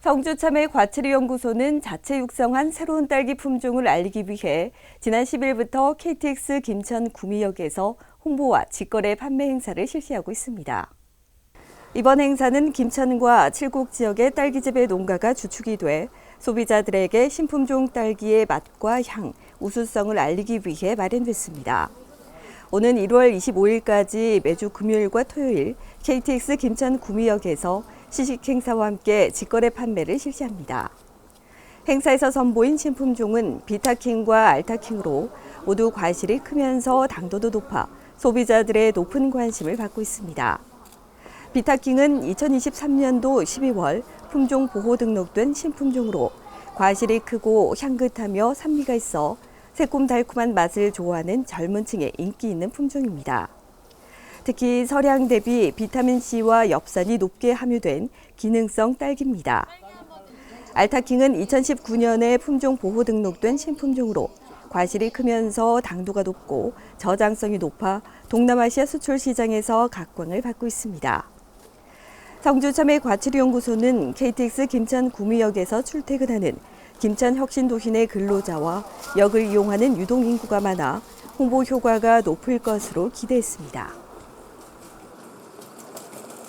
성주참의 과칠이 연구소는 자체 육성한 새로운 딸기 품종을 알리기 위해 지난 10일부터 KTX 김천 구미역에서 홍보와 직거래 판매 행사를 실시하고 있습니다. 이번 행사는 김천과 칠곡 지역의 딸기즙의 농가가 주축이 돼 소비자들에게 신품종 딸기의 맛과 향, 우수성을 알리기 위해 마련됐습니다. 오는 1월 25일까지 매주 금요일과 토요일 KTX 김천 구미역에서 시식 행사와 함께 직거래 판매를 실시합니다. 행사에서 선보인 신품종은 비타킹과 알타킹으로 모두 과실이 크면서 당도도 높아 소비자들의 높은 관심을 받고 있습니다. 비타킹은 2023년도 12월 품종 보호 등록된 신품종으로 과실이 크고 향긋하며 산미가 있어 새콤달콤한 맛을 좋아하는 젊은 층에 인기 있는 품종입니다. 특히 서량 대비 비타민C와 엽산이 높게 함유된 기능성 딸기입니다. 알타킹은 2019년에 품종 보호 등록된 신품종으로 과실이 크면서 당도가 높고 저장성이 높아 동남아시아 수출 시장에서 각광을 받고 있습니다. 성주참의 과칠연구소는 KTX 김천 구미역에서 출퇴근하는 김천 혁신도시 근로자와 역을 이용하는 유동인구가 많아 홍보 효과가 높을 것으로 기대했습니다.